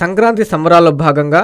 సంక్రాంతి సంబరాల్లో భాగంగా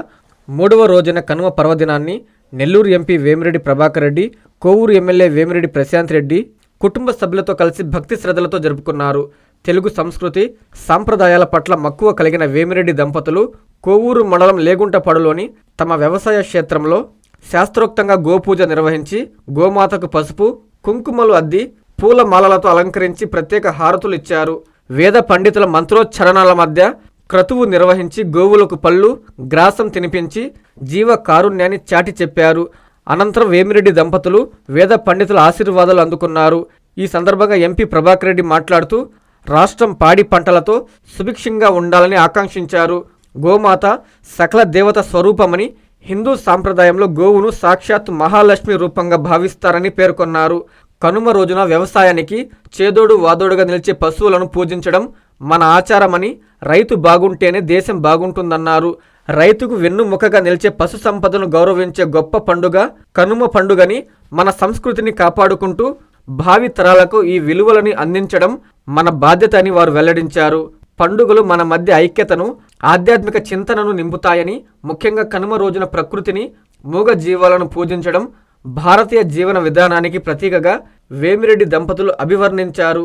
మూడవ రోజున కనుమ పర్వదినాన్ని నెల్లూరు ఎంపీ వేమిరెడ్డి ప్రభాకర్ రెడ్డి కోవూరు ఎమ్మెల్యే వేమిరెడ్డి ప్రశాంత్ రెడ్డి కుటుంబ సభ్యులతో కలిసి భక్తి శ్రద్ధలతో జరుపుకున్నారు. తెలుగు సంస్కృతి సాంప్రదాయాల పట్ల మక్కువ కలిగిన వేమిరెడ్డి దంపతులు కోవూరు మండలం లేగుంటపాడులోని తమ వ్యవసాయ క్షేత్రంలో శాస్త్రోక్తంగా గోపూజ నిర్వహించి గోమాతకు పసుపు కుంకుమలు అద్ది పూల మాలలతో అలంకరించి ప్రత్యేక హారతులు ఇచ్చారు. వేద పండితుల మంత్రోచ్చరణల మధ్య క్రతువు నిర్వహించి గోవులకు పళ్ళు గ్రాసం తినిపించి జీవ కారుణ్యాన్ని చాటి చెప్పారు. అనంతరం వేమిరెడ్డి దంపతులు వేద పండితుల ఆశీర్వాదాలు అందుకున్నారు. ఈ సందర్భంగా ఎంపీ ప్రభాకర్ రెడ్డి మాట్లాడుతూ రాష్ట్రం పాడి పంటలతో సుభిక్షంగా ఉండాలని ఆకాంక్షించారు. గోమాత సకల దేవత స్వరూపమని హిందూ సాంప్రదాయంలో గోవును సాక్షాత్ మహాలక్ష్మి రూపంగా భావిస్తారని పేర్కొన్నారు. కనుమ రోజున వ్యవసాయానికి చేదోడు వాదోడుగా నిలిచే పశువులను పూజించడం మన ఆచారమని రైతు బాగుంటేనే దేశం బాగుంటుందన్నారు. రైతుకు వెన్నుముకగా నిలిచే పశు సంపదను గౌరవించే గొప్ప పండుగ కనుమ పండుగని మన సంస్కృతిని కాపాడుకుంటూ భావి తరాలకు ఈ విలువలని అందించడం మన బాధ్యత అని వారు వెల్లడించారు. పండుగలు మన మధ్య ఐక్యతను ఆధ్యాత్మిక చింతనను నింపుతాయని ముఖ్యంగా కనుమ రోజున ప్రకృతిని మూగ జీవాలను పూజించడం భారతీయ జీవన విధానానికి ప్రతీకగా వేమిరెడ్డి దంపతులు అభివర్ణించారు.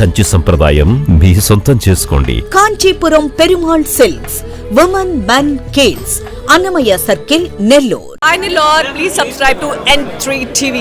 కంచి సంప్రదాయం మీ సొంతం చేసుకోండి Kanchipuram Perumal silks women men kids Annamayya circle Nellore Hi Nilor, please subscribe to N3 TV.